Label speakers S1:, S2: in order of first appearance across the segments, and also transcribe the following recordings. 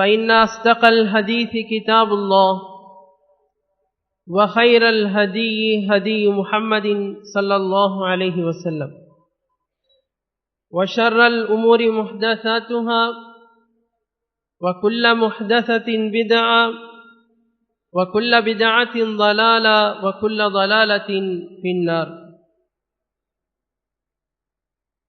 S1: فإن أصدق الحديث كتاب الله وخير الهدي هدي محمد صلى الله عليه وسلم وشر الأمور محدثاتها وكل محدثة بدعة وكل بدعة ضلالة وكل ضلالة في النار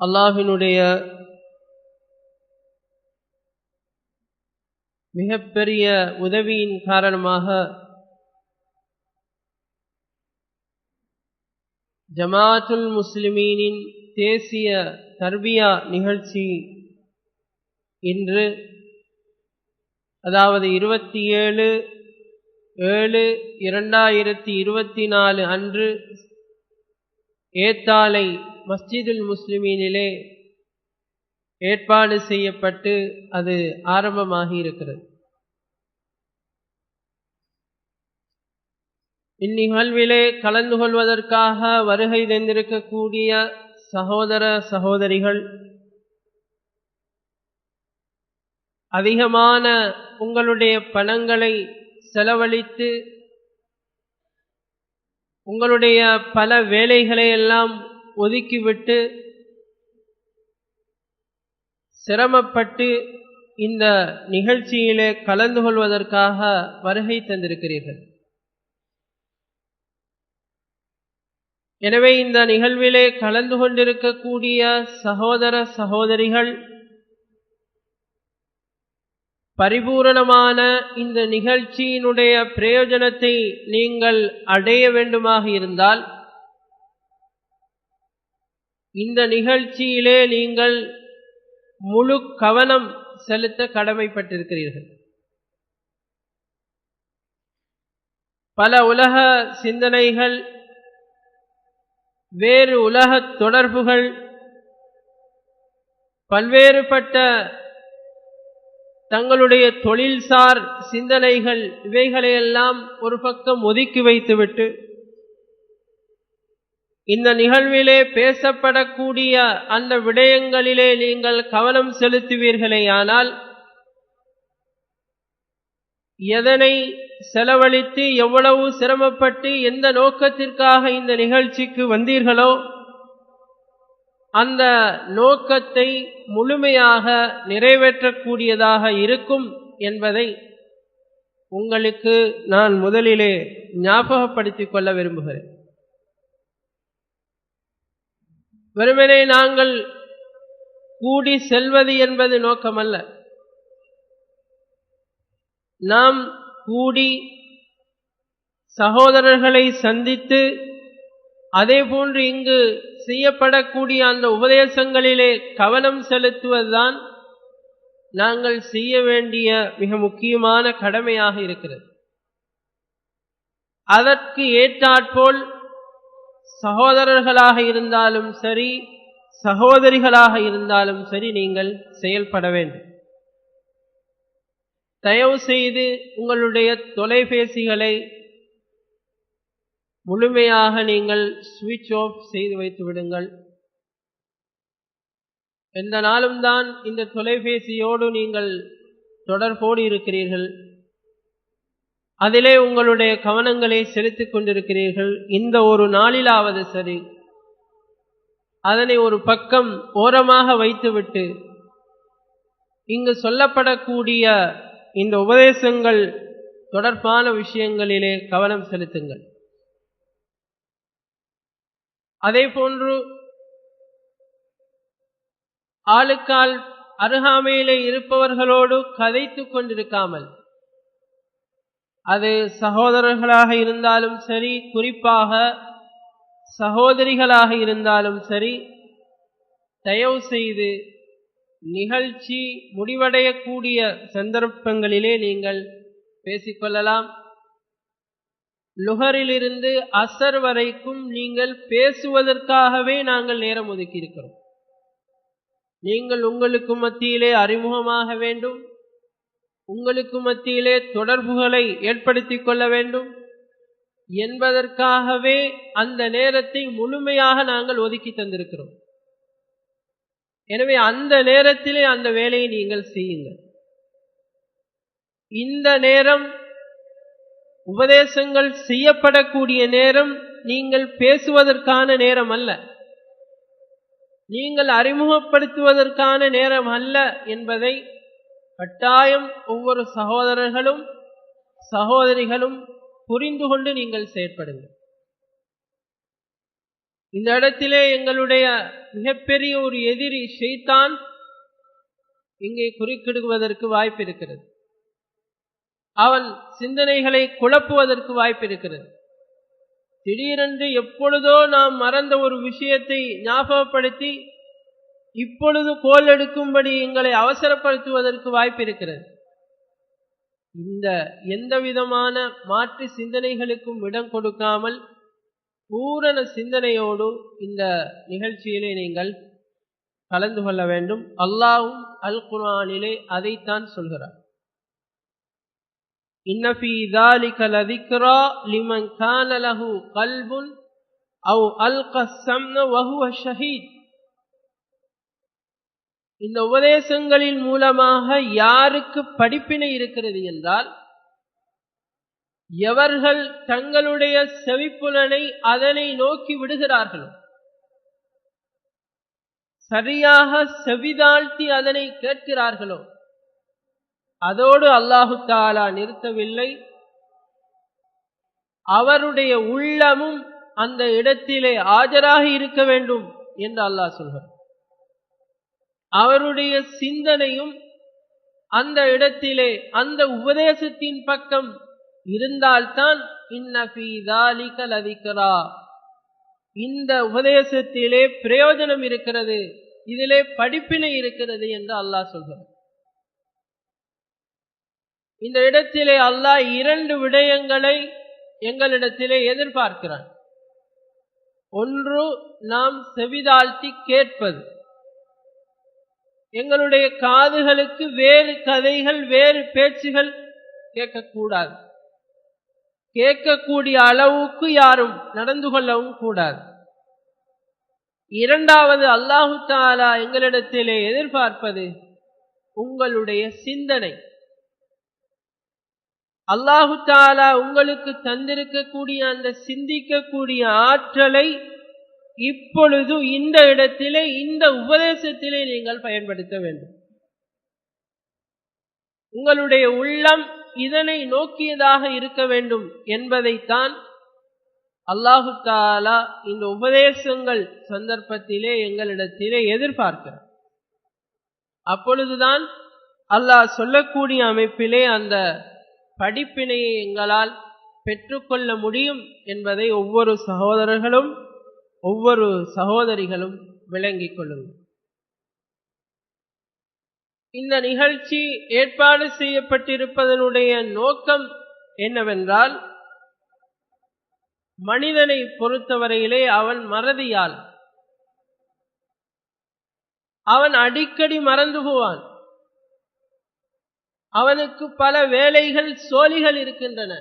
S1: அல்லாஹினுடைய மிகப்பெரிய உதவியின் காரணமாக ஜமாத்துல் முஸ்லிமீனின் தேசிய தர்பியா நிகழ்ச்சி இன்று அதாவது இருபத்தி ஏழு ஏழு இரண்டாயிரத்தி இருபத்தி நாலு அன்று ஏத்தாலை மஸ்ஜிதுல் முஸ்லிமீனிலே ஏற்பாடு செய்யப்பட்டு அது ஆரம்பமாகி இருக்கிறது இந்நிகழ்விலே கலந்து கொள்வதற்காக வருகை தந்திருக்கக்கூடிய சகோதர சகோதரிகள் அதிகமான உங்களுடைய பணங்களை செலவழித்து உங்களுடைய பல வேலைகளை எல்லாம் ஒதுக்கிவிட்டு சிரமப்பட்டு இந்த நிகழ்ச்சியிலே கலந்து கொள்வதற்காக வருகை தந்திருக்கிறீர்கள். எனவே இந்த நிகழ்விலே கலந்து கொண்டிருக்கக்கூடிய சகோதர சகோதரிகள் பரிபூரணமான இந்த நிகழ்ச்சியினுடைய பிரயோஜனத்தை நீங்கள் அடைய வேண்டுமாக இருந்தால் இந்த நிகழ்ச்சியிலே நீங்கள் முழு கவனம் செலுத்த கடமைப்பட்டிருக்கிறீர்கள். பல உலக சிந்தனைகள் வேறு உலக தொடர்புகள் பல்வேறுபட்ட தங்களுடைய தொழில்சார் சிந்தனைகள் இவைகளையெல்லாம் ஒரு பக்கம் ஒதுக்கி வைத்துவிட்டு இந்த நிகழ்விலே பேசப்படக்கூடிய அந்த விடயங்களிலே நீங்கள் கவனம் செலுத்துவீர்களேயானால் எதனை செலவழித்து எவ்வளவு சிரமப்பட்டு எந்த நோக்கத்திற்காக இந்த நிகழ்ச்சிக்கு வந்தீர்களோ அந்த நோக்கத்தை முழுமையாக நிறைவேற்றக்கூடியதாக இருக்கும் என்பதை உங்களுக்கு நான் முதலிலே ஞாபகப்படுத்திக் கொள்ள விரும்புகிறேன். வெறுமனே நாங்கள் கூடி செல்வது என்பது நோக்கமல்ல. நாம் கூடி சகோதரர்களை சந்தித்து அதே போன்று இங்கு செய்யப்படக்கூடிய அந்த உபதேசங்களிலே கவனம் செலுத்துவதுதான் நாங்கள் செய்ய வேண்டிய மிக முக்கியமான கடமையாக இருக்கிறது. அதற்கு ஏற்றாற்போல் சகோதரர்களாக இருந்தாலும் சரி சகோதரிகளாக இருந்தாலும் சரி நீங்கள் செயல்பட வேண்டும். தயவு செய்து உங்களுடைய தொலைபேசிகளை முழுமையாக நீங்கள் சுவிட்ச் ஆஃப் செய்து வைத்து விடுங்கள். எந்த நாளும் தான் இந்த தொலைபேசியோடு நீங்கள் தொடர்போடு இருக்கிறீர்கள். அதிலே உங்களுடைய கவனங்களை செலுத்திக் கொண்டிருக்கிறீர்கள். இந்த ஒரு நாளிலாவது சரி. அதனை ஒரு பக்கம் ஓரமாக வைத்துவிட்டு இங்கு சொல்லப்படக்கூடிய இந்த உபதேசங்கள் தொடர்பான விஷயங்களிலே கவனம் செலுத்துங்கள். அதே போன்று ஆளுக்கால் அருகாமையிலே இருப்பவர்களோடு கதைத்துக் கொண்டிருக்காமல் அது சகோதரர்களாக இருந்தாலும் சரி குறிப்பாக சகோதரிகளாக இருந்தாலும் சரி தயவு செய்து நிகழ்ச்சி முடிவடையக்கூடிய சந்தர்ப்பங்களிலே நீங்கள் பேசிக்கொள்ளலாம். லுகரிலிருந்து அசர் வரைக்கும் நீங்கள் பேசுவதற்காகவே நாங்கள் நேரம் ஒதுக்கியிருக்கிறோம். நீங்கள் உங்களுக்கு மத்தியிலே அறிமுகமாக வேண்டும். உங்களுக்கு மத்தியிலே தொடர்புகளை ஏற்படுத்தி கொள்ள வேண்டும். என்பதற்காகவே அந்த நேரத்தை முழுமையாக நாங்கள் ஒதுக்கி தந்திருக்கிறோம். எனவே அந்த நேரத்திலே அந்த வேலையை நீங்கள் செய்யுங்கள். இந்த நேரம் உபதேசங்கள் செய்யப்படக்கூடிய நேரம் நீங்கள் பேசுவதற்கான நேரம் அல்ல. நீங்கள் அறிமுகப்படுத்துவதற்கான நேரம் அல்ல என்பதை கட்டாயம் ஒவ்வொரு சகோதரர்களும் சகோதரிகளும் புரிந்து கொண்டு நீங்கள் செயற்படுங்கள். இந்த இடத்திலே எங்களுடைய மிகப்பெரிய ஒரு எதிரி ஷெய்தான் இங்கே குறுக்கிடுவதற்கு வாய்ப்பு இருக்கிறது. அவன் சிந்தனைகளை குழப்புவதற்கு வாய்ப்பு இருக்கிறது. திடீரென்று எப்பொழுதோ நாம் மறந்த ஒரு விஷயத்தை ஞாபகப்படுத்தி இப்பொழுது கோல் எடுக்கும்படி எங்களை அவசரப்படுத்துவதற்கு வாய்ப்பு இருக்கிறது இந்த எந்த விதமான மாற்று சிந்தனைகளுக்கும் இடம் கொடுக்காமல் பூரண சிந்தனையோடு இந்த நிகழ்ச்சியிலே நீங்கள் கலந்து கொள்ள வேண்டும் அல்லாவும் அல் குரானிலே அதைத்தான் சொல்கிறார் إن في ذلك لذكرى لمن كان له قلب أو ألقى السمن وهو شهيد இந்த உபதேசங்களின் மூலமாக யாருக்கு படிப்பினை இருக்கிறது என்றால் எவர்கள் தங்களுடைய செவிப்புலனை அதனை நோக்கி விடுகிறார்களோ சரியாக செவிதாழ்த்தி அதனை கேட்கிறார்களோ அதோடு அல்லாஹு தாலா நிறுத்தவில்லை. அவருடைய உள்ளமும் அந்த இடத்திலே ஆஜராக இருக்க வேண்டும் என்று அல்லாஹ் சொல்கிறார் அவருடைய சிந்தனையும் அந்த இடத்திலே அந்த உபதேசத்தின் பக்கம் இருந்தால்தான் அதிகரா இந்த உபதேசத்திலே பிரயோஜனம் இருக்கிறது இதிலே படிப்பினை இருக்கிறது என்று அல்லாஹ் சொல்கிறார். இந்த இடத்திலே அல்லாஹ் இரண்டு விடயங்களை எங்களிடத்திலே எதிர்பார்க்கிறான். ஒன்று நாம் செவிதாழ்த்தி கேட்பது. எங்களுடைய காதுகளுக்கு வேறு கதைகள் வேறு பேச்சுகள் கேட்கக்கூடாது. கேட்கக்கூடிய அளவுக்கு யாரும் நடந்து கொள்ளவும் கூடாது. இரண்டாவது அல்லாஹு தாலா எங்களிடத்திலே எதிர்பார்ப்பது உங்களுடைய சிந்தனை. அல்லாஹு தாலா உங்களுக்கு தந்திருக்கக்கூடிய அந்த சிந்திக்கக்கூடிய ஆற்றலை இப்பொழுது இந்த இடத்திலே இந்த உபதேசத்திலே நீங்கள் பயன்படுத்த வேண்டும். உங்களுடைய உள்ளம் இதனை நோக்கியதாக இருக்க வேண்டும் என்பதைத்தான் அல்லாஹு தாலா இந்த உபதேசங்கள் சந்தர்ப்பத்திலே எங்களிடத்திலே எதிர்பார்க்கிறார். அப்பொழுதுதான் அல்லாஹ் சொல்லக்கூடிய அமைப்பிலே அந்த படிப்பினையை எங்களால் பெற்றுக்கொள்ள முடியும் என்பதை ஒவ்வொரு சகோதரர்களும் ஒவ்வொரு சகோதரிகளும் விளங்கிக் கொள்ளுங்கள். இந்த நிகழ்ச்சி ஏற்பாடு செய்யப்பட்டிருப்பதனுடைய நோக்கம் என்னவென்றால் மனிதனை பொறுத்தவரையிலே அவன் மறதியால் அவன் அடிக்கடி மறந்து போவான். அவனுக்கு பல வேலைகள் சோழிகள் இருக்கின்றன.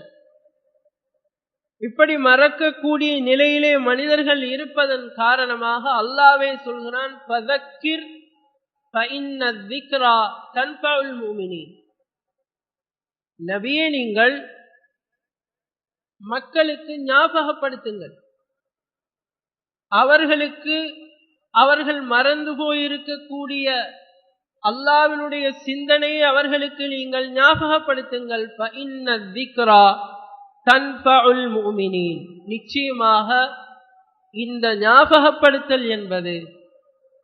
S1: இப்படி மறக்கக்கூடிய நிலையிலே மனிதர்கள் இருப்பதன் காரணமாக அல்லாவே சொல்கிறான் பதக்கிர் நபியே நீங்கள் மக்களுக்கு ஞாபகப்படுத்துங்கள். அவர்களுக்கு அவர்கள் மறந்து போயிருக்கக்கூடிய அல்லாவினுடைய சிந்தனையை அவர்களுக்கு நீங்கள் ஞாபகப்படுத்துங்கள். நிச்சயமாக இந்த ஞாபகப்படுத்தல் என்பது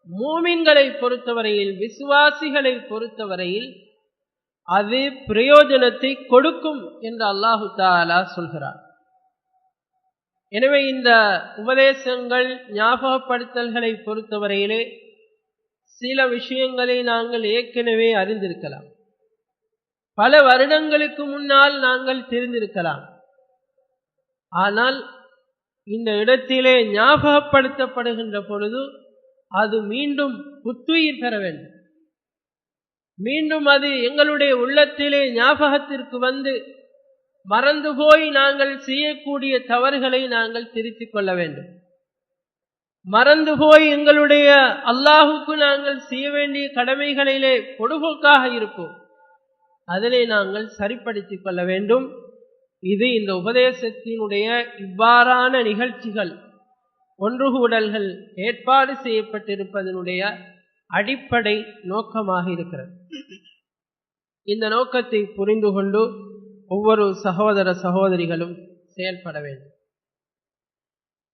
S1: மூமின்களை பொறுத்தவரையில் விசுவாசிகளை பொறுத்தவரையில் அது பிரயோஜனத்தை கொடுக்கும் என்று அல்லாஹு தாலா சொல்கிறார். எனவே இந்த உபதேசங்கள் ஞாபகப்படுத்தல்களை பொறுத்தவரையிலே சில விஷயங்களை நாங்கள் ஏற்கனவே அறிந்திருக்கலாம். பல வருடங்களுக்கு முன்னால் நாங்கள் தெரிந்திருக்கலாம். ஆனால் இந்த இடத்திலே ஞாபகப்படுத்தப்படுகின்ற பொழுது அது மீண்டும் புத்துயிர் பெற வேண்டும். மீண்டும் அது எங்களுடைய உள்ளத்திலே ஞாபகத்திற்கு வந்து மறந்து போய் நாங்கள் செய்யக்கூடிய தவறுகளை நாங்கள் திருத்திக் கொள்ள வேண்டும். மறந்து போய் எங்களுடைய அல்லாஹுக்கு நாங்கள் செய்ய வேண்டிய கடமைகளிலே பொடுபோக்காக இருப்போம். அதனை நாங்கள் சரிப்படுத்திக் கொள்ள வேண்டும். இது இந்த உபதேசத்தினுடைய இவ்வாறான நிகழ்ச்சிகள் ஒன்றுகூடல்கள் ஏற்பாடு செய்யப்பட்டிருப்பதனுடைய அடிப்படை நோக்கமாக இருக்கிறது. இந்த நோக்கத்தை புரிந்து கொண்டு ஒவ்வொரு சகோதர சகோதரிகளும் செயல்பட வேண்டும்.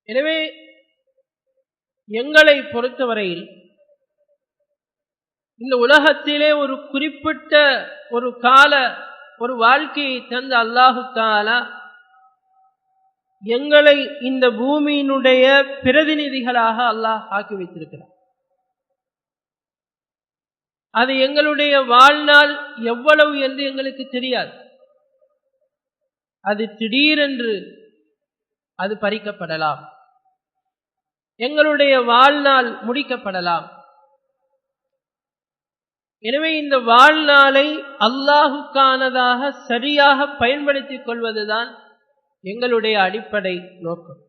S1: எனவே எங்களை பொறுத்தவரையில் இந்த உலகத்திலே ஒரு குறிப்பிட்ட ஒரு கால ஒரு வாழ்க்கையை தந்த அல்லாஹு தாலா எங்களை இந்த பூமியினுடைய பிரதிநிதிகளாக அல்லாஹ் ஆக்கி வைத்திருக்கிறார். அது எங்களுடைய வாழ்நாள் எவ்வளவு என்று எங்களுக்கு தெரியாது. அது திடீரென்று அது பறிக்கப்படலாம். எங்களுடைய வாழ்நாள் முடிக்கப்படலாம். எனவே இந்த வாழ்நாளை அல்லாஹுக்கானதாக சரியாக பயன்படுத்திக் கொள்வதுதான் எங்களுடைய அடிப்படை நோக்கம்.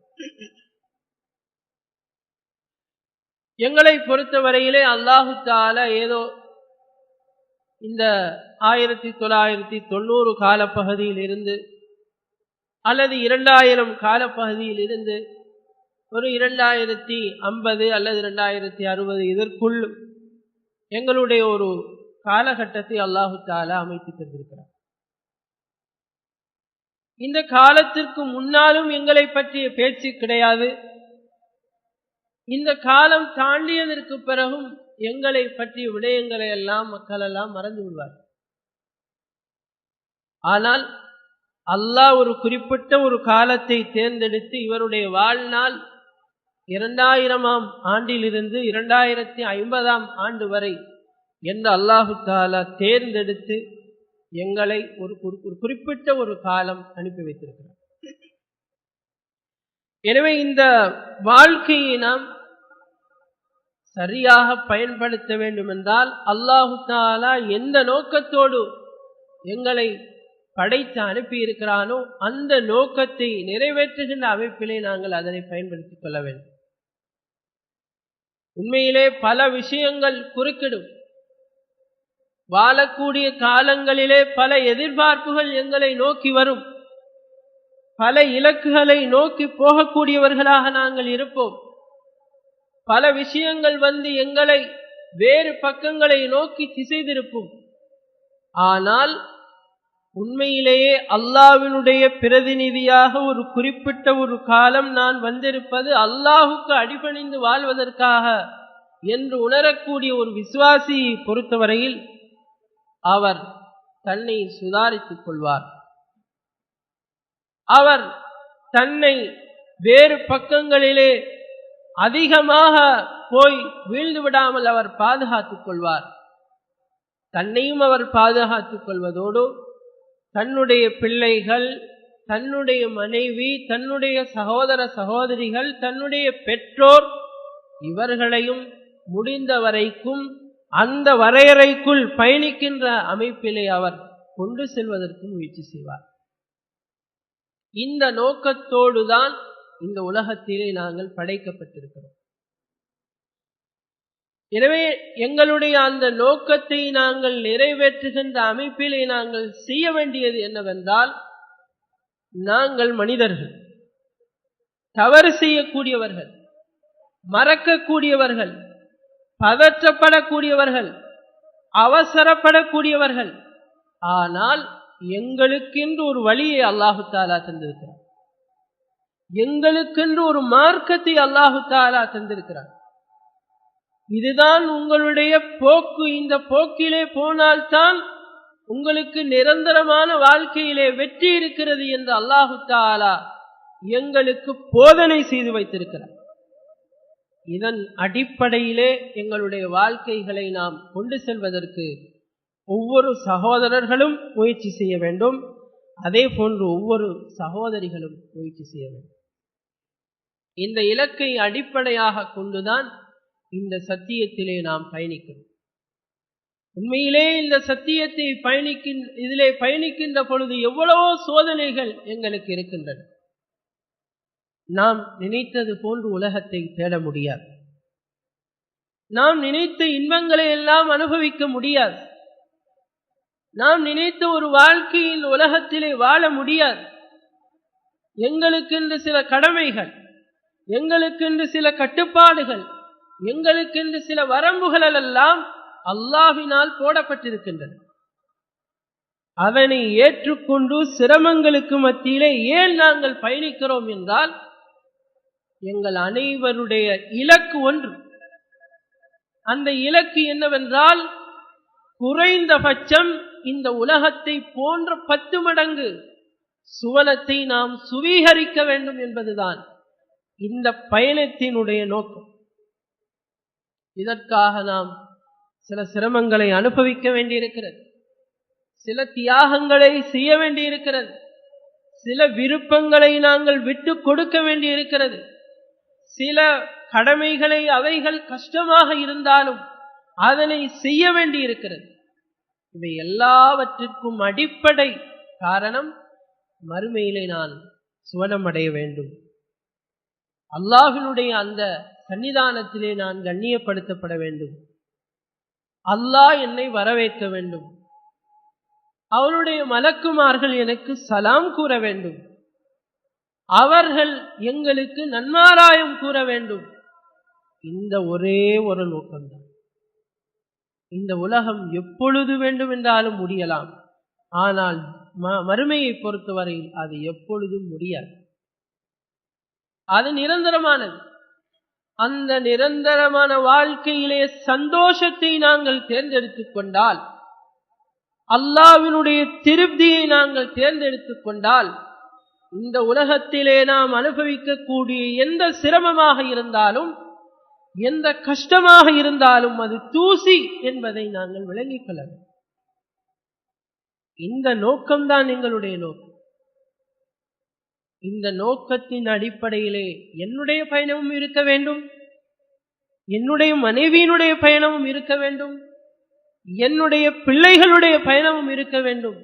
S1: எங்களை பொறுத்தவரையிலே அல்லாஹு தால ஏதோ இந்த ஆயிரத்தி தொள்ளாயிரத்தி தொண்ணூறு காலப்பகுதியில் இருந்து அல்லது இரண்டாயிரம் காலப்பகுதியில் இருந்து ஒரு இரண்டாயிரத்தி ஐம்பது அல்லது இரண்டாயிரத்தி அறுபது இதற்குள் எங்களுடைய ஒரு காலகட்டத்தை அல்லாஹு தாலா அமைத்து தந்திருக்கிறார். இந்த காலத்திற்கு முன்னாலும் எங்களை பற்றிய பேச்சு கிடையாது. இந்த காலம் தாண்டியதற்கு பிறகும் எங்களை பற்றிய விடயங்களை எல்லாம் மக்கள் எல்லாம் மறந்து விடுவார் ஆனால் அல்லாஹ் ஒரு குறிப்பிட்ட ஒரு காலத்தை தேர்ந்தெடுத்து இவருடைய வாழ்நாள் இரண்டாயிரமாம் ஆண்டிலிருந்து இரண்டாயிரத்தி ஐம்பதாம் ஆண்டு வரை எந்த அல்லாஹு தாலா தேர்ந்தெடுத்து எங்களை ஒரு ஒரு குறிப்பிட்ட ஒரு காலம் அனுப்பி வைத்திருக்கிறார். எனவே இந்த வாழ்க்கையை நாம் சரியாக பயன்படுத்த வேண்டுமென்றால் அல்லாஹுத்தாலா அல்லாஹு தாலா எந்த நோக்கத்தோடு எங்களை படைத்து அனுப்பி இருக்கிறானோ அந்த நோக்கத்தை நிறைவேற்றுகின்ற அமைப்பிலே நாங்கள் அதனை பயன்படுத்திக் கொள்ள வேண்டும். உண்மையிலே பல விஷயங்கள் குறுக்கிடும். வாழக்கூடிய காலங்களிலே பல எதிர்பார்ப்புகள் எங்களை நோக்கி வரும். பல இலக்குகளை நோக்கி போகக்கூடியவர்களாக நாங்கள் இருப்போம். பல விஷயங்கள் வந்து எங்களை வேறு பக்கங்களை நோக்கி திசை திருப்பும் ஆனால் உண்மையிலேயே அல்லாவினுடைய பிரதிநிதியாக ஒரு குறிப்பிட்ட ஒரு காலம் நான் வந்திருப்பது அல்லாஹுக்கு அடிபணிந்து வாழ்வதற்காக என்று உணரக்கூடிய ஒரு விசுவாசியை பொறுத்தவரையில் அவர் தன்னை சுதாரித்துக் கொள்வார். அவர் தன்னை வேறு பக்கங்களிலே அதிகமாக போய் வீழ்ந்து விடாமல் அவர் பாதுகாத்துக் கொள்வார். தன்னையும் அவர் பாதுகாத்துக் கொள்வதோடு தன்னுடைய பிள்ளைகள் தன்னுடைய மனைவி தன்னுடைய சகோதர சகோதரிகள் தன்னுடைய பெற்றோர் இவர்களையும் முடிந்த வரைக்கும் அந்த வரையறைக்குள் பயணிக்கின்ற அமைப்பிலே அவர் கொண்டு செல்வதற்கு முயற்சி செய்வார். இந்த நோக்கத்தோடுதான் இந்த உலகத்திலே நாங்கள் படைக்கப்பட்டிருக்கிறோம். எனவே எங்களுடைய அந்த நோக்கத்தை நாங்கள் நிறைவேற்றுகின்ற அமைப்பிலே நாங்கள் செய்ய வேண்டியது என்னவென்றால் நாங்கள் மனிதர்கள். தவறு செய்யக்கூடியவர்கள் மறக்கக்கூடியவர்கள் பதற்றப்படக்கூடியவர்கள் அவசரப்படக்கூடியவர்கள். ஆனால் எங்களுக்கென்று ஒரு வழியை அல்லாஹு தாலா தந்திருக்கிறார். எங்களுக்கென்று ஒரு மார்க்கத்தை அல்லாஹு தாலா தந்திருக்கிறார். இதுதான் உங்களுடைய போக்கு. இந்த போக்கிலே போனால்தான் உங்களுக்கு நிரந்தரமான வாழ்க்கையிலே வெற்றி இருக்கிறது என்று அல்லாஹு தாலா எங்களுக்கு போதனை செய்து வைத்திருக்கிறார். இதன் அடிப்படையிலே எங்களுடைய வாழ்க்கைகளை நாம் கொண்டு செல்வதற்கு ஒவ்வொரு சகோதரர்களும் முயற்சி செய்ய வேண்டும். அதே போன்று ஒவ்வொரு சகோதரிகளும் முயற்சி செய்ய வேண்டும். இந்த இலக்கை அடிப்படையாக கொண்டுதான் இந்த சத்தியத்திலே நாம் பயணிக்கிறோம். உண்மையிலே இந்த சத்தியத்தை பயணிக்கின் இதிலே பயணிக்கின்ற பொழுது எவ்வளவோ சோதனைகள் எங்களுக்கு இருக்கின்றன. நாம் நினைத்தது போன்று உலகத்தை தேட முடியாது. நாம் நினைத்த இன்பங்களை எல்லாம் அனுபவிக்க முடியாது. நாம் நினைத்த ஒரு வாழ்க்கையில் உலகத்திலே வாழ முடியாது. எங்களுக்கென்று சில கடமைகள் எங்களுக்கென்று சில கட்டுப்பாடுகள் எங்களுக்கென்று சில வரம்புகள் எல்லாம் அல்லாஹினால் போடப்பட்டிருக்கின்றன. அதனை ஏற்றுக்கொண்டு சிரமங்களுக்கு மத்தியிலே ஏன் நாங்கள் பயணிக்கிறோம் என்றால் எங்கள் அனைவருடைய இலக்கு ஒன்று. அந்த இலக்கு என்னவென்றால் குறைந்தபட்சம் இந்த உலகத்தை போன்ற பத்து மடங்கு சுவனத்தை நாம் சுவீகரிக்க வேண்டும் என்பதுதான். இந்த பயணத்தினுடைய நோக்கம். இதற்காக நாம் சில சிரமங்களை அனுபவிக்க வேண்டியிருக்கிறது. சில தியாகங்களை செய்ய வேண்டியிருக்கிறது. சில விருப்பங்களை நாங்கள் விட்டு கொடுக்க வேண்டியிருக்கிறது. சில கடமைகளை அவைகள் கஷ்டமாக இருந்தாலும் அதனை செய்ய வேண்டியிருக்கிறது. இவை எல்லாவற்றிற்கும் அடிப்படை காரணம் மறுமையிலே நான் சுவனம் அடைய வேண்டும். அல்லாஹினுடைய அந்த சன்னிதானத்திலே நான் கண்ணியப்படுத்தப்பட வேண்டும். அல்லாஹ் என்னை வரவேற்க வேண்டும். அவருடைய மலக்குமார்கள் எனக்கு சலாம் கூற வேண்டும். அவர்கள் எங்களுக்கு நன்மாராயம் கூற வேண்டும். இந்த ஒரே ஒரு நோக்கம்தான். இந்த உலகம் எப்பொழுது வேண்டும் என்றாலும் முடியலாம். ஆனால் மறுமையை பொறுத்தவரையில் அது எப்பொழுதும் முடியாது. அது நிரந்தரமானது. அந்த நிரந்தரமான வாழ்க்கையிலே சந்தோஷத்தை நாங்கள் தேர்ந்தெடுத்துக் கொண்டால் அல்லாவினுடைய திருப்தியை நாங்கள் தேர்ந்தெடுத்துக் கொண்டால் இந்த உலகத்திலே நாம் அனுபவிக்கக்கூடிய எந்த சிரமமாக இருந்தாலும் எந்த கஷ்டமாக இருந்தாலும் அது தூசி என்பதை நாங்கள் விளங்கிக் கொள்ள இந்த நோக்கம்தான் எங்களுடைய நோக்கம். இந்த நோக்கத்தின் அடிப்படையிலே என்னுடைய பயணமும் இருக்க வேண்டும். என்னுடைய மனைவியினுடைய பயணமும் இருக்க வேண்டும். என்னுடைய பிள்ளைகளுடைய பயணமும் இருக்க வேண்டும்.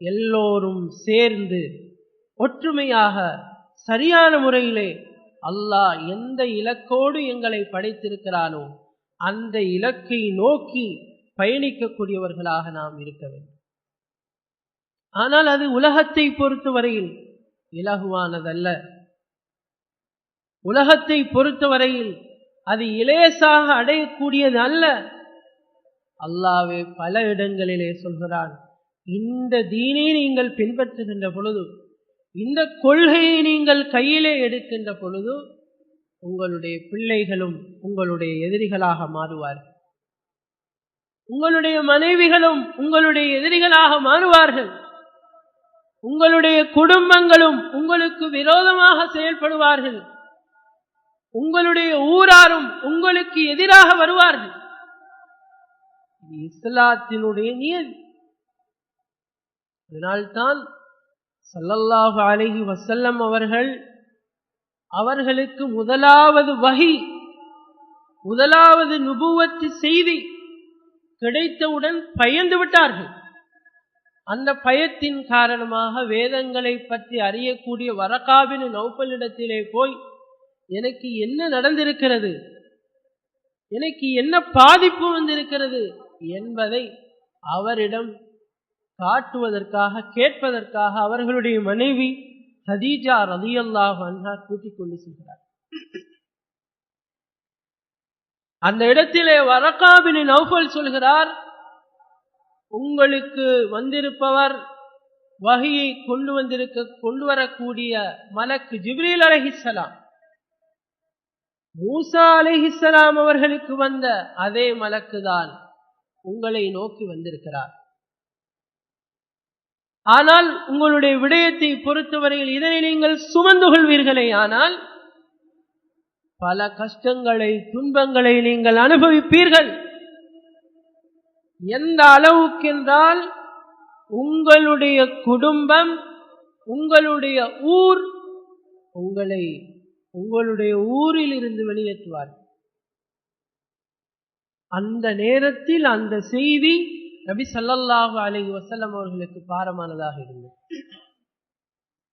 S1: எல்லோரும் சேர்ந்து ஒற்றுமையாக சரியான முறையிலே அல்லாஹ் எந்த இலக்கோடு எங்களை படைத்திருக்கிறானோ அந்த இலக்கை நோக்கி பயணிக்கக்கூடியவர்களாக நாம் இருக்க வேண்டும். ஆனால் அது உலகத்தை பொறுத்தவரையில் இலகுவானதல்ல. உலகத்தை பொறுத்தவரையில் அது இலேசாக அடையக்கூடியது அல்ல. அல்லாவே பல இடங்களிலே சொல்கிறான் இந்த தீனை நீங்கள் பின்பற்றுகின்ற பொழுது இந்த கொள்கையை நீங்கள் கையிலே எடுக்கின்ற பொழுது உங்களுடைய பிள்ளைகளும் உங்களுடைய எதிரிகளாக மாறுவார்கள். உங்களுடைய மனைவிகளும் உங்களுடைய எதிரிகளாக மாறுவார்கள். உங்களுடைய குடும்பங்களும் உங்களுக்கு விரோதமாக செயல்படுவார்கள். உங்களுடைய ஊராரும் உங்களுக்கு எதிராக வருவார்கள். இஸ்லாத்தினுடைய நியதி. அதனால்தான் சல்லல்லாஹு அலஹி வசல்லம் அவர்கள் அவர்களுக்கு முதலாவது வகி முதலாவது நுபுவத்து செய்தி கிடைத்தவுடன் பயந்து விட்டார்கள். அந்த பயத்தின் காரணமாக வேதங்களை பற்றி அறியக்கூடிய வரகாபின் நௌபலிடத்திலே போய் எனக்கு என்ன நடந்திருக்கிறது? எனக்கு என்ன பாதிப்பு வந்திருக்கிறது? என்பதை அவரிடம் காட்டுவதற்காக கேட்பதற்காக அவர்களுடைய மனைவி ஹதீஜா ரதியல்லாஹ் அன்ஹா கூட்டிக் கொண்டு செல்கிறார். அந்த இடத்திலே வரக்காபின் நௌபல் சொல்கிறார் உங்களுக்கு வந்திருப்பவர் வகையை கொண்டு வந்திருக்க கொண்டு வரக்கூடிய மலக்கு ஜிப்ரீல் அலஹிசலாம் மூசா அலஹிசலாம் அவர்களுக்கு வந்த அதே மலக்குதான் உங்களை நோக்கி வந்திருக்கிறார். ஆனால் உங்களுடைய விடயத்தை பொறுத்தவரையில் இதனை நீங்கள் சுமந்து கொள்வீர்களே ஆனால் பல கஷ்டங்களை துன்பங்களை நீங்கள் அனுபவிப்பீர்கள். எந்த அளவுக்கென்றால் உங்களுடைய குடும்பம் உங்களுடைய ஊர் உங்களை உங்களுடைய ஊரில் இருந்து வெளியேற்றுவார் அந்த நேரத்தில் அந்த செய்தி நபி சல்லல்லாஹு அலைஹி வசல்லம் அவர்களுக்கு பாரமானதாக இருந்தது.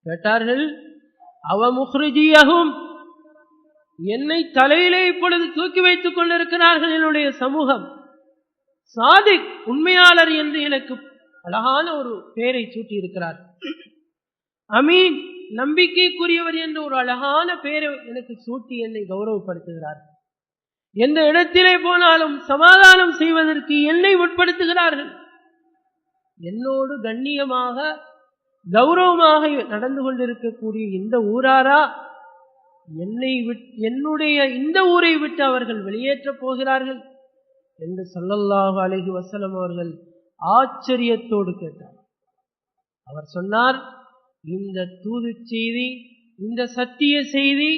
S1: கேட்டார்கள் அவமுஹ்ருஜியகும் என்னை தலையிலே இப்பொழுது தூக்கி வைத்துக் கொண்டிருக்கிறார்கள் என்னுடைய சமூகம். சாதிக் உண்மையாளர் என்று எனக்கு அழகான ஒரு பெயரை சூட்டி இருக்கிறார் அமீன் நம்பிக்கைக்குரியவர் என்று ஒரு அழகான பெயரை எனக்கு சூட்டி என்னை கௌரவப்படுத்துகிறார். எந்த இடத்திலே போனாலும் சமாதானம் செய்வதற்கு என்னை உட்படுத்துகிறார்கள். என்னோடு கண்ணியமாக கௌரவமாக நடந்து கொண்டிருக்கக்கூடிய இந்த ஊராரா? என்னை விட் என்னுடைய இந்த ஊரை விட்டு அவர்கள் வெளியேற்றப் போகிறார்கள். என்று சொல்லல்லாஹு அழகி வசலம் அவர்கள் ஆச்சரியத்தோடு கேட்டார். அவர் சொன்னார் இந்த தூது செய்தி இந்த சத்திய செய்தி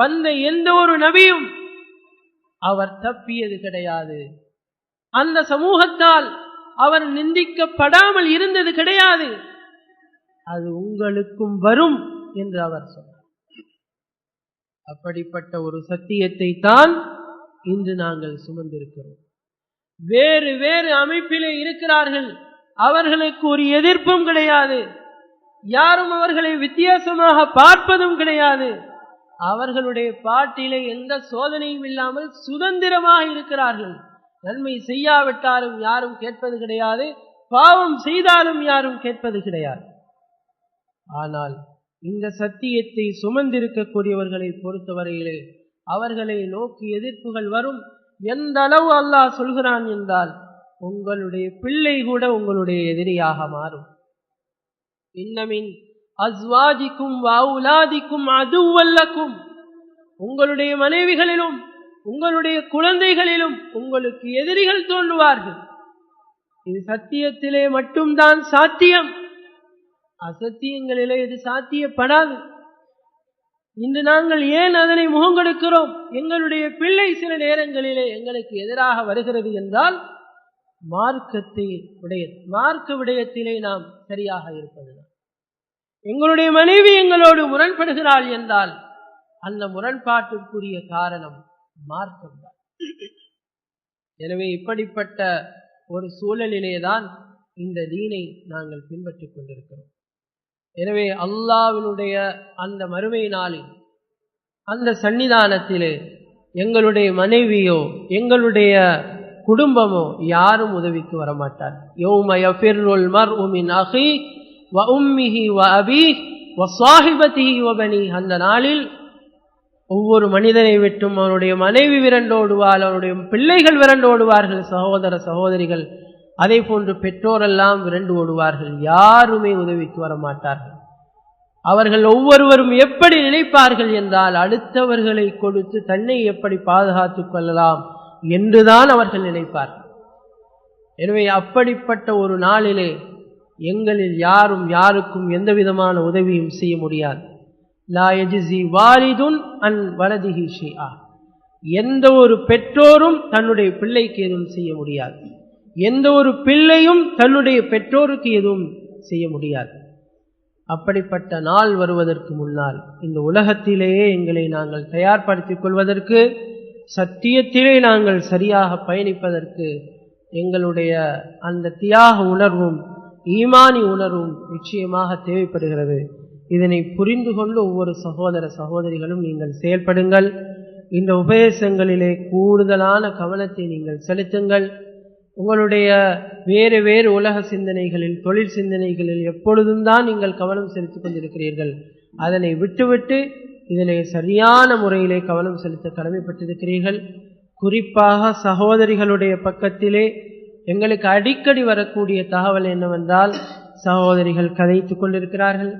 S1: வந்த எந்த ஒரு நபியும் அவர் தப்பியது கிடையாது. அந்த சமூகத்தால் அவர் நிந்திக்கப்படாமல் இருந்தது கிடையாது. அது உங்களுக்கும் வரும் என்று அவர் சொன்னார். அப்படிப்பட்ட ஒரு சத்தியத்தை தான் இன்று நாங்கள் சுமந்திருக்கிறோம். வேறு வேறு அமைப்பிலே இருக்கிறார்கள். அவர்களுக்கு ஒரு எதிர்ப்பும் கிடையாது. யாரும் அவர்களை வித்தியாசமாக பார்ப்பதும் கிடையாது. அவர்களுடைய பாட்டிலே எந்த சோதனையும் இல்லாமல் சுதந்திரமாக இருக்கிறார்கள். நன்மை செய்யாவிட்டாலும் யாரும் கேட்பது கிடையாது. பாவம் செய்தாலும் யாரும் கேட்பது கிடையாது. ஆனால் இந்த சத்தியத்தை சுமந்திருக்கக்கூடியவர்களை பொறுத்தவரையிலே அவர்களை நோக்கி எதிர்ப்புகள் வரும். எந்த அளவு அல்லாஹ் சொல்கிறான் என்றால் உங்களுடைய பிள்ளை கூட உங்களுடைய எதிரியாக மாறும். இன்னமின் அஸ்வாஜிக்கும் வாவுலாதிக்கும் அதுவல்லக்கும் உங்களுடைய மனைவிகளிலும் உங்களுடைய குழந்தைகளிலும் உங்களுக்கு எதிரிகள் தோன்றுவார்கள். இது சத்தியத்திலே மட்டும்தான் சாத்தியம். அசத்தியங்களிலே இது சாத்தியப்படாது. இன்று நாங்கள் ஏன் அதனை முகங்கொடுக்கிறோம்? எங்களுடைய பிள்ளை சில நேரங்களிலே எங்களுக்கு எதிராக வருகிறது என்றால் மார்க்கத்தை உடைய மார்க்க விடயத்திலே நாம் சரியாக இருப்பதுதான். எங்களுடைய மனைவி எங்களோடு முரண்படுகிறாள் என்றால் அந்த முரண்பாட்டுக்குரிய காரணம் மார்க்கம்தான். எனவே இப்படிப்பட்ட ஒரு சூழலிலேதான் இந்த தீனை நாங்கள் பின்பற்றிக் கொண்டிருக்கிறோம். எனவே அல்லாவினுடைய அந்த மறுமை நாளில் அந்த சன்னிதானத்திலே எங்களுடைய மனைவியோ எங்களுடைய குடும்பமோ யாரும் உதவிக்கு வரமாட்டார். யௌம யஃபிர்ருல் மர்உ மின் அஹி வ உம்மிஹி வ வ சாஹிபதி வ அந்த நாளில் ஒவ்வொரு மனிதனை விட்டும் அவனுடைய மனைவி விரண்டோடுவாள் அவனுடைய பிள்ளைகள் விரண்டோடுவார்கள் சகோதர சகோதரிகள். அதே போன்று பெற்றோரெல்லாம் விரண்டு ஓடுவார்கள். யாருமே உதவிக்கு வர மாட்டார்கள் அவர்கள் ஒவ்வொருவரும் எப்படி நினைப்பார்கள் என்றால் அடுத்தவர்களை கொடுத்து தன்னை எப்படி பாதுகாத்துக் கொள்ளலாம் என்றுதான் அவர்கள் நினைப்பார்கள். எனவே அப்படிப்பட்ட ஒரு நாளிலே எங்களில் யாரும் யாருக்கும் எந்த விதமான உதவியும் செய்ய முடியாது. லா யஜ்ஸி வாலிதுன் அன் வலதிஹி ஆ எந்த ஒரு பெற்றோரும் தன்னுடைய பிள்ளைக்கு எதுவும் செய்ய முடியாது. எந்த ஒரு பிள்ளையும் தன்னுடைய பெற்றோருக்கு எதுவும் செய்ய முடியாது. அப்படிப்பட்ட நாள் வருவதற்கு முன்னால் இந்த உலகத்திலேயே எங்களை நாங்கள் தயார்படுத்திக் கொள்வதற்கு சத்தியத்திலே நாங்கள் சரியாக பயணிப்பதற்கு எங்களுடைய அந்த தியாக உணர்வும் ஈமானி உணர்வும் நிச்சயமாக தேவைப்படுகிறது. இதனை புரிந்து கொண்டு ஒவ்வொரு சகோதர சகோதரிகளும் நீங்கள் செயல்படுங்கள். இந்த உபதேசங்களிலே கூடுதலான கவனத்தை நீங்கள் செலுத்துங்கள். உங்களுடைய வேறு வேறு உலக சிந்தனைகளில் தொழில் சிந்தனைகளில் எப்பொழுதும் தான் நீங்கள் கவனம் செலுத்திக் கொண்டிருக்கிறீர்கள். அதனை விட்டுவிட்டு இதிலே சரியான முறையிலே கவனம் செலுத்த கடமைப்பட்டிருக்கிறீர்கள். குறிப்பாக சகோதரிகளுடைய பக்கத்திலே எங்களுக்கு அடிக்கடி வரக்கூடிய தகவல் என்னவென்றால் சகோதரிகள் கதைத்துக் கொண்டிருக்கிறார்கள்.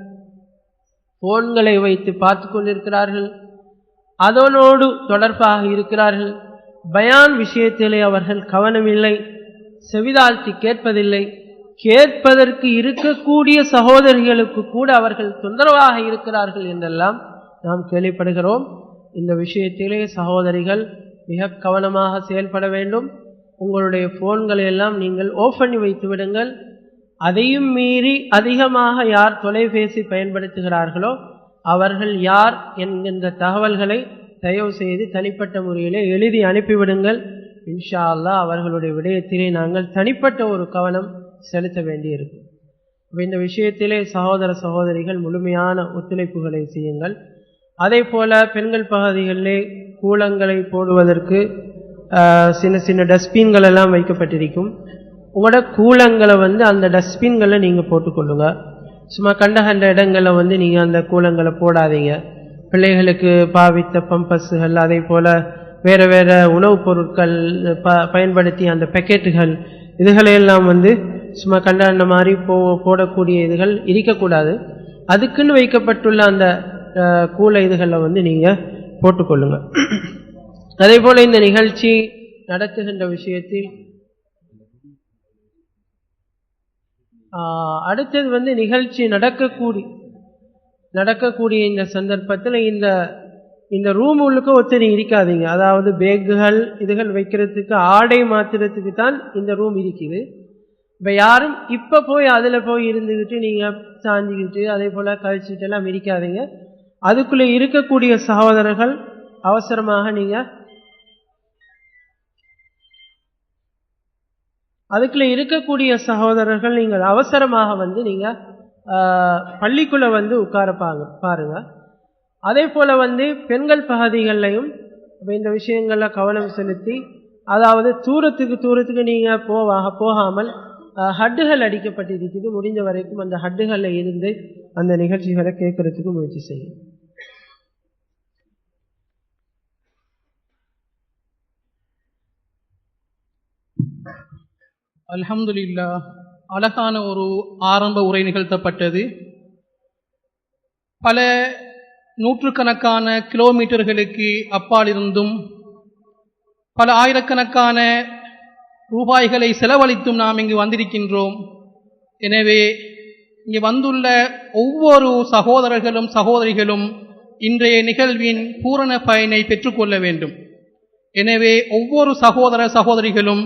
S1: போன்களை வைத்து பார்த்து கொண்டிருக்கிறார்கள். அதனோடு தொடர்பாக இருக்கிறார்கள். பயான் விஷயத்திலே அவர்கள் கவனமில்லை. செவிதாழ்த்தி கேட்பதில்லை. கேட்பதற்கு இருக்கக்கூடிய சகோதரிகளுக்கு கூட அவர்கள் தொந்தரவாக இருக்கிறார்கள் என்றெல்லாம் நாம் கேள்விப்படுகிறோம். இந்த விஷயத்திலே சகோதரிகள் மிக கவனமாக செயல்பட வேண்டும். உங்களுடைய போன்களை எல்லாம் நீங்கள் ஓஃப் பண்ணி வைத்து விடுங்கள். அதையும் மீறி அதிகமாக யார் தொலைபேசி பயன்படுத்துகிறார்களோ அவர்கள் யார் என்கின்ற தகவல்களை தயவு செய்து தனிப்பட்ட முறையிலே எழுதி அனுப்பிவிடுங்கள். இன்ஷா அல்லா அவர்களுடைய விடயத்திலே நாங்கள் தனிப்பட்ட ஒரு கவனம் செலுத்த வேண்டியிருக்கும். இந்த விஷயத்திலே சகோதர சகோதரிகள் முழுமையான ஒத்துழைப்புகளை செய்யுங்கள். அதே போல பெண்கள் பகுதிகளிலே கூலங்களை போடுவதற்கு சின்ன சின்ன டஸ்ட்பின்கள் எல்லாம் வைக்கப்பட்டிருக்கும். உங்களோட கூலங்களை வந்து அந்த டஸ்ட்பின்களை நீங்கள் போட்டுக்கொள்ளுங்க. சும்மா கண்ட கண்ட இடங்களில் வந்து நீங்கள் அந்த கூலங்களை போடாதீங்க. பிள்ளைகளுக்கு பாவித்த பம்பஸுகள் அதே போல் வேறு வேறு உணவுப் பொருட்கள் ப பயன்படுத்தி அந்த பேக்கெட்டுகள் இதுகளையெல்லாம் வந்து சும்மா கண்டாண்ட மாதிரி போ போடக்கூடிய இதுகள் இருக்கக்கூடாது. அதுக்குன்னு வைக்கப்பட்டுள்ள அந்த கூல இதுகளை வந்து நீங்கள் போட்டுக்கொள்ளுங்கள் அதே போல் இந்த நிகழ்ச்சி நடத்துகின்ற விஷயத்தில் அடுத்தது வந்து நிகழ்ச்சி நடக்கக்கூடி நடக்கக்கூடிய இந்த சந்தர்ப்பத்தில் இந்த இந்த ரூம் உள்ளுக்கு ஒத்தனை இருக்காதீங்க. அதாவது பேக்குகள் இதுகள் வைக்கிறதுக்கு ஆடை மாத்திரத்துக்கு தான் இந்த ரூம் இருக்குது. இப்போ யாரும் இப்போ போய் அதில் போய் இருந்துக்கிட்டு நீங்கள் சாஞ்சிக்கிட்டு அதே போல் கழிச்சுட்டு எல்லாம் இருக்காதீங்க அதுக்குள்ளே இருக்கக்கூடிய சகோதரர்கள் அவசரமாக நீங்கள் அதுக்குள்ளே இருக்கக்கூடிய சகோதரர்கள் நீங்கள் அவசரமாக வந்து நீங்கள் பள்ளிக்குள்ளே வந்து உட்கார பாங்க அதே போல் வந்து பெண்கள் பகுதிகள்லையும் இந்த விஷயங்களில் கவனம் செலுத்தி அதாவது தூரத்துக்கு தூரத்துக்கு நீங்கள் போவாக போகாமல் ஹட்டுகள் அடிக்கப்பட்டிருக்குது. முடிஞ்ச வரைக்கும் அந்த ஹட்டுகளில் இருந்து அந்த நிகழ்ச்சிகளை கேட்கறதுக்கு முயற்சி செய்யும்
S2: அல்ஹம்துலில்லா அழகான ஒரு ஆரம்ப உரை நிகழ்த்தப்பட்டது. பல நூற்றுக்கணக்கான கிலோமீட்டர்களுக்கு அப்பாலிருந்தும் பல ஆயிரக்கணக்கான ரூபாய்களை செலவழித்தும் நாம் இங்கு வந்திருக்கின்றோம். எனவே இங்கு வந்துள்ள ஒவ்வொரு சகோதரர்களும் சகோதரிகளும் இன்றைய நிகழ்வின் பூரண பயனை பெற்றுக்கொள்ள வேண்டும். எனவே ஒவ்வொரு சகோதர சகோதரிகளும்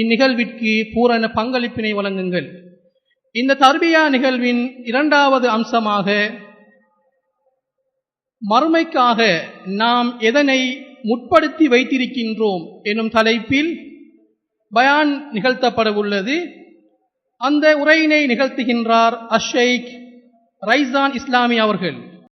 S2: இந்நிகழ்விற்கு பூரண பங்களிப்பினை வழங்குங்கள். இந்த தர்பியா நிகழ்வின் இரண்டாவது அம்சமாக மறுமைக்காக நாம் எதனை முற்படுத்தி வைத்திருக்கின்றோம் எனும் தலைப்பில் பயான் நிகழ்த்தப்பட உள்ளது. அந்த உரையினை நிகழ்த்துகின்றார் அஷேக் ரைசான் இஸ்லாமி அவர்கள்.